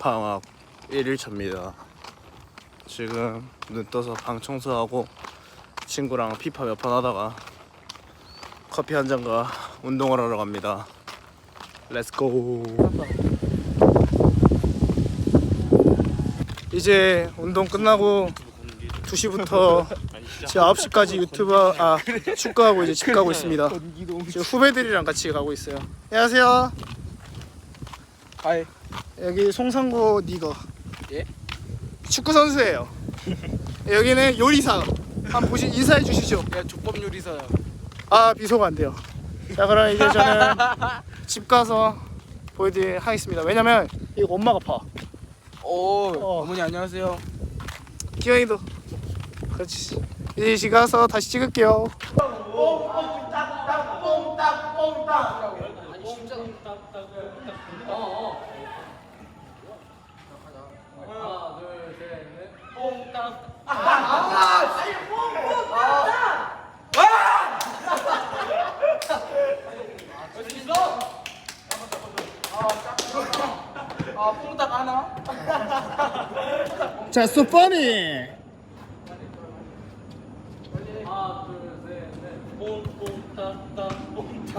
방학 1일차입니다. 지금 눈 떠서 방 청소하고 친구랑 피파 몇 판 하다가 커피 한 잔과 운동을 하러 갑니다. 렛츠고. 이제 운동 끝나고 2시부터 지금 9시까지 유튜브 아 축구하고 이제 집 가고 있습니다. 지금 후배들이랑 같이 가고 있어요. 안녕하세요. 하이. 여기 송상고 니거. 예? 축구 선수예요. 여기는 요리사. 한번 보시 인사해 주시죠. 야 족밥 요리사야. 아 비소가 안 돼요. 자 그럼 이제 저는 집 가서 보여드리도록 하겠습니다. 왜냐면 이거 엄마가 봐. 오 어. 어. 머니 안녕하세요. 기영이도. 그렇지. 이제 집 가서 다시 찍을게요. 아 아, 뽕닭 하나? 자, 소파니. 하나, 둘, 셋, 넷. 뽕, 뽕, 닭, 닭, 뽕, 닭,